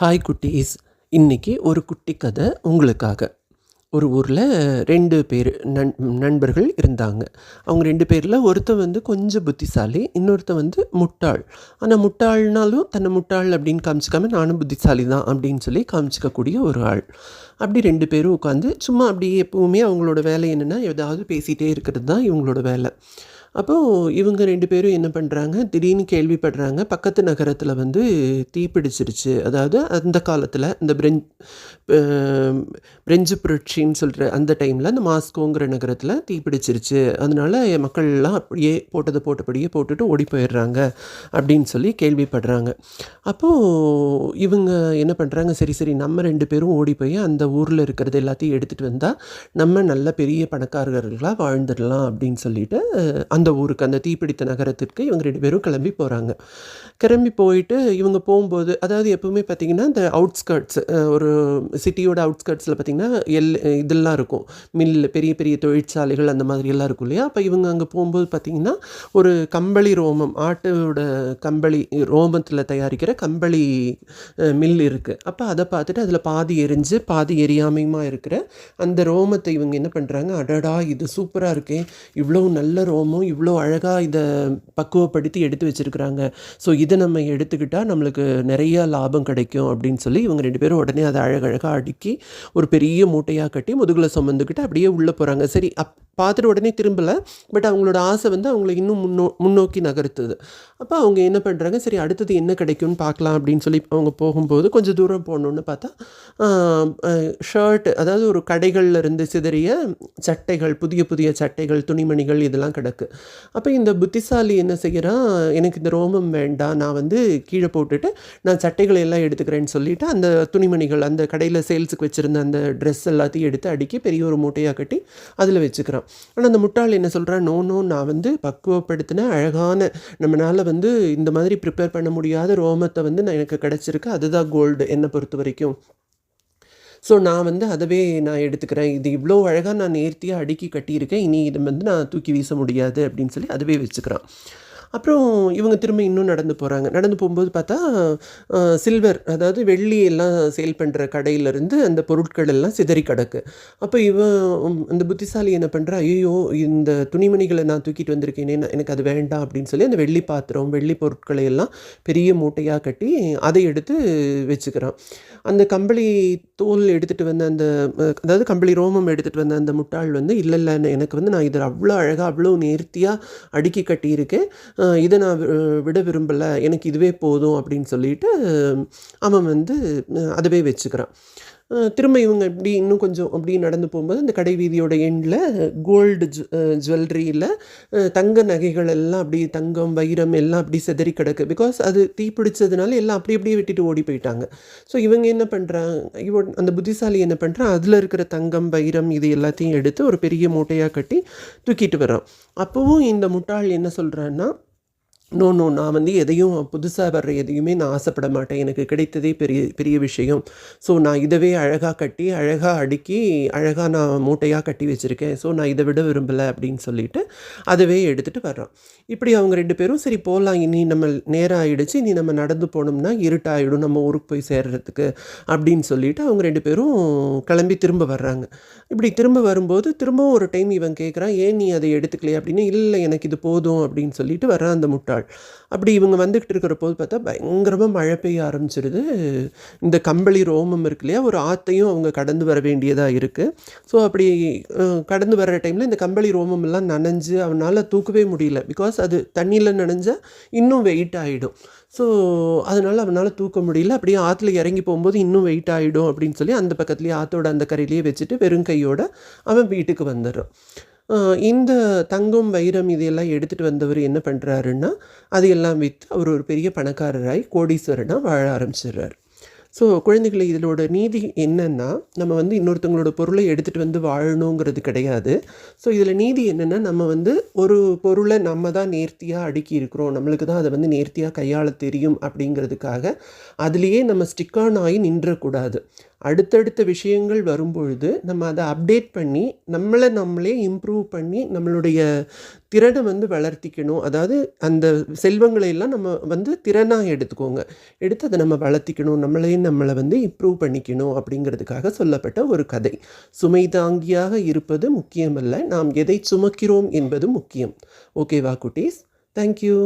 Hi குட்டீஸ். இன்றைக்கி ஒரு குட்டி கதை உங்களுக்காக. ஒரு ஊரில் ரெண்டு பேர் நண் நண்பர்கள் இருந்தாங்க. அவங்க ரெண்டு பேரில் ஒருத்தன் வந்து கொஞ்சம் புத்திசாலி இன்னொருத்தன் வந்து முட்டாள். ஆனால் முட்டாள்னாலும் தன்னை முட்டாள் அப்படின்னு காமிச்சிக்காம நானும் புத்திசாலி தான் அப்படின்னு சொல்லி காமிச்சிக்கக்கூடிய ஒரு ஆள். அப்படி ரெண்டு பேரும் உட்காந்து சும்மா அப்படியே எப்போவுமே அவங்களோட வேலை என்னென்னா ஏதாவது பேசிகிட்டே இருக்கிறது தான் இவங்களோட வேலை. அப்போது இவங்க ரெண்டு பேரும் என்ன பண்ணுறாங்க திடீர்னு கேள்விப்படுறாங்க. பக்கத்து நகரத்தில் வந்து தீப்பிடிச்சிருச்சு அதாவது அந்த காலத்தில் இந்த பிரெஞ் பிரெஞ்சு புரட்சின்னு சொல்கிற அந்த டைமில் அந்த மாஸ்கோங்கிற நகரத்தில் தீப்பிடிச்சிருச்சு அதனால மக்கள்லாம் அப்படியே போட்டதை போட்டபடியே போட்டுட்டு ஓடி போயிடுறாங்க அப்படின்னு சொல்லி கேள்விப்படுறாங்க. அப்போது இவங்க என்ன பண்ணுறாங்க சரி சரி நம்ம ரெண்டு பேரும் ஓடி போய் அந்த ஊரில் இருக்கிறது எல்லாத்தையும் எடுத்துகிட்டு வந்தால் நம்ம நல்ல பெரிய பணக்காரர்களாக வாழ்ந்துடலாம் அப்படின்னு சொல்லிட்டு அந்த அந்த ஊருக்கு அந்த தீப்பிடித்த நகரத்திற்கு இவங்க ரெண்டு பேரும் கிளம்பி போகிறாங்க கிளம்பி போயிட்டு இவங்க போகும்போது அதாவது எப்பவுமே பார்த்திங்கன்னா இந்த அவுட்ஸ்கர்ட்ஸ் ஒரு சிட்டியோட அவுட்ஸ்கர்ட்ஸில் பார்த்திங்கன்னா எல் இதெல்லாம் இருக்கும். மில் பெரிய பெரிய தொழிற்சாலைகள் அந்த மாதிரி எல்லாம் இருக்கும் இல்லையா? அப்போ இவங்க அங்கே போகும்போது பார்த்திங்கன்னா ஒரு கம்பளி ரோமம் ஆட்டோட கம்பளி ரோமத்தில் தயாரிக்கிற கம்பளி மில் இருக்குது அப்போ அதை பார்த்துட்டு அதில் பாதி எரிஞ்சு பாதி எரியாமையுமா இருக்கிற அந்த ரோமத்தை இவங்க என்ன பண்ணுறாங்க அடடா இது சூப்பராக இருக்கே. இவ்வளோ நல்ல ரோமம் இவ்வளோ அழகாக இதை பக்குவப்படுத்தி எடுத்து வச்சுருக்குறாங்க. ஸோ இதை நம்ம எடுத்துக்கிட்டால் நம்மளுக்கு நிறைய லாபம் கிடைக்கும் அப்படின்னு சொல்லி இவங்க ரெண்டு பேரும் உடனே அதை அழகழகாக அடுக்கி ஒரு பெரிய மூட்டையாக கட்டி முதுகில் சுமந்துக்கிட்டு அப்படியே உள்ளே போகிறாங்க சரி அப் பார்த்துட்டு உடனே திரும்பலை பட் அவங்களோட ஆசை வந்து அவங்களை இன்னும் முன்னோ முன்னோக்கி நகர்த்துது. அப்போ அவங்க என்ன பண்ணுறாங்க சரி அடுத்தது என்ன கிடைக்கும்னு பார்க்கலாம் அப்படின்னு சொல்லி அவங்க போகும்போது கொஞ்சம் தூரம் போகணுன்னு பார்த்தா ஷர்ட் அதாவது ஒரு கடைகளில் இருந்து சிதறிய சட்டைகள் புதிய புதிய சட்டைகள் துணிமணிகள் இதெல்லாம் கிடக்கு. அப்போ இந்த புத்திசாலி என்ன செய்கிறான் எனக்கு இந்த ரோமம் வேண்டாம் நான் வந்து கீழே போட்டுட்டு நான் சட்டைகளை எல்லாம் எடுத்துக்கிறேன்னு சொல்லிட்டு அந்த துணிமணிகள் அந்த கடையில் சேல்ஸுக்கு வச்சுருந்த அந்த ட்ரெஸ் எல்லாத்தையும் எடுத்து அடுக்கி பெரிய ஒரு மூட்டையாக கட்டி அதில் வச்சுக்கிறான். ஆனால் அந்த முட்டாள் என்ன சொல்கிறான் நோ நோ நான் வந்து பக்குவப்படுத்தின அழகான நம்மளால் வந்து வந்து இந்த மாதிரி ப்ரிப்பேர் பண்ண முடியாத ரோமத்தை வந்து நான் எனக்கு கிடச்சிருக்கு. அதுதான் கோல்டு என்னை பொறுத்த வரைக்கும். ஸோ நான் வந்து அதவே நான் எடுத்துக்கிறேன். இது இவ்வளோ அழகாக நான் நேர்த்தியாக அடுக்கி கட்டியிருக்கேன். இனி இதை வந்து நான் தூக்கி வீச முடியாது அப்படின்னு சொல்லி அதுவே வச்சுக்கிறான். அப்புறம் இவங்க திரும்ப இன்னும் நடந்து போகிறாங்க நடந்து போகும்போது பார்த்தா சில்வர் அதாவது வெள்ளி எல்லாம் சேல் பண்ணுற கடையிலேருந்து அந்த பொருட்கள் எல்லாம் சிதறி கிடக்கு. அப்போ இவன் அந்த புத்திசாலி என்ன பண்ணுறா ஐயோ இந்த துணிமணிகளை நான் தூக்கிட்டு வந்திருக்கேனே எனக்கு அது வேண்டாம் அப்படின்னு சொல்லி அந்த வெள்ளி பாத்திரம் வெள்ளி பொருட்களை எல்லாம் பெரிய மூட்டையாக கட்டி அதை எடுத்து வச்சுக்கிறான். அந்த கம்பளி தோல் எடுத்துகிட்டு வந்த அந்த அதாவது கம்பளி ரோமம் எடுத்துகிட்டு வந்த அந்த முட்டாள் வந்து இல்லை இல்லை எனக்கு வந்து நான் இதில் அவ்வளோ அழகாக அவ்வளோ நேர்த்தியாக அடுக்கி கட்டியிருக்கேன். இதை நான் வி- விட விரும்பலை. எனக்கு இதுவே போதும் அப்படின்னு சொல்லிட்டு அவன் வந்து அதுவே அதவே வச்சுக்கிறான். திரும்ப இவங்க இப்படி இன்னும் கொஞ்சம் அப்படி நடந்து போகும்போது அந்த கடை வீதியோட எண்டில் கோல்டு ஜுவல்லரியில் தங்க நகைகள் எல்லாம் அப்படி தங்கம் வைரம் எல்லாம் அப்படி சிதறி கிடக்கு. பிகாஸ் அது தீ பிடிச்சதுனால எல்லாம் அப்படி அப்படியே விட்டுட்டு ஓடி போயிட்டாங்க. ஸோ இவங்க என்ன பண்ணுறாங்க இவ அந்த புத்திசாலி என்ன பண்ணுறான் அதில் இருக்கிற தங்கம் வைரம் இது எல்லாத்தையும் எடுத்து ஒரு பெரிய மூட்டையாக கட்டி தூக்கிட்டு வர்றான். அப்போவும் இந்த முட்டாள் என்ன சொல்கிறான்னா நோ நோ நான் வந்து எதையும் புதுசாக வர்ற எதையுமே நான் ஆசைப்பட மாட்டேன். எனக்கு கிடைத்ததே பெரிய பெரிய விஷயம். ஸோ நான் இதவே அழகாக கட்டி அழகாக அடுக்கி அழகாக நான் மூட்டையாக கட்டி வச்சுருக்கேன். ஸோ நான் இதை விட விரும்பலை அப்படின்னு சொல்லிட்டு அதவே எடுத்துகிட்டு வர்றான் இப்படி அவங்க ரெண்டு பேரும் சரி போகலாம் இனி நம்ம நேரம் ஆகிடுச்சு இனி நம்ம நடந்து போனோம்னா இருட்டாயிடும் நம்ம ஊருக்கு போய் சேர்றதுக்கு அப்படின்னு சொல்லிட்டு அவங்க ரெண்டு பேரும் கிளம்பி திரும்ப வர்றாங்க. இப்படி திரும்ப வரும்போது திரும்பவும் ஒரு டைம் இவன் கேட்குறான் ஏன் நீ அதை எடுத்துக்கலையே? அப்படின்னு இல்லை எனக்கு இது போதும் அப்படின்னு சொல்லிட்டு வர்றான் அந்த முட்டாள். அப்படி இவங்க வந்துக்கிட்டு இருக்கிற போது பார்த்தா பயங்கரமாக மழை பெய்ய ஆரம்பிச்சிருது. இந்த கம்பளி ரோமம் இருக்கு இல்லையா? ஒரு ஆத்தையும் அவங்க கடந்து வர வேண்டியதாக இருக்குது ஸோ அப்படி கடந்து வர்ற டைமில் இந்த கம்பளி ரோமம் எல்லாம் நனைஞ்சு அவனால் தூக்கவே முடியல. பிகாஸ் அது தண்ணியில் நனைஞ்சா இன்னும் வெயிட் ஆகிடும் ஸோ அதனால் அவனால் தூக்க முடியல. அப்படியே ஆற்றுல இறங்கி போகும்போது இன்னும் வெயிட் ஆகிடும் அப்படின்னு சொல்லி அந்த பக்கத்துலேயே ஆற்றோட அந்த கரையிலேயே வச்சுட்டு வெறும் கையோடு அவன் வீட்டுக்கு வந்துடுறான். இந்த தங்கம் வைரம் இதையெல்லாம் எடுத்துகிட்டு வந்தவர் என்ன பண்ணுறாருன்னா அதையெல்லாம் விற்று அவர் ஒரு பெரிய பணக்காரராய் கோடீஸ்வரனாக வாழ ஆரம்பிச்சிடுறாரு. ஸோ குழந்தைகளை இதனோட நீதி என்னென்னா நம்ம வந்து இன்னொருத்தவங்களோட பொருளை எடுத்துகிட்டு வந்து வாழணுங்கிறது கிடையாது. ஸோ இதில் நீதி என்னென்னா நம்ம வந்து ஒரு பொருளை நம்ம தான் நேர்த்தியாக அடுக்கி இருக்கிறோம். நம்மளுக்கு தான் அதை வந்து நேர்த்தியாக கையாள தெரியும் அப்படிங்கிறதுக்காக அதுலேயே நம்ம ஸ்டிக்கான் ஆகி நின்றக்கூடாது. அடுத்தடுத்த விஷயங்கள் வரும்பொழுது நம்ம அதை அப்டேட் பண்ணி நம்மளை நம்மளே இம்ப்ரூவ் பண்ணி நம்மளுடைய திறனை வந்து வளர்த்திக்கணும். அதாவது அந்த செல்வங்களை எல்லாம் நம்ம வந்து திறனாக எடுத்துக்கோங்க. எடுத்து அதை நம்ம வளர்த்திக்கணும். நம்மளையும் நம்மளை வந்து இம்ப்ரூவ் பண்ணிக்கணும் அப்படிங்கிறதுக்காக சொல்லப்பட்ட ஒரு கதை. சுமை தாங்கியாக இருப்பது முக்கியமல்ல. நாம் எதை சுமக்கிறோம் என்பது முக்கியம். ஓகேவா குட்டீஸ்? தேங்க்யூ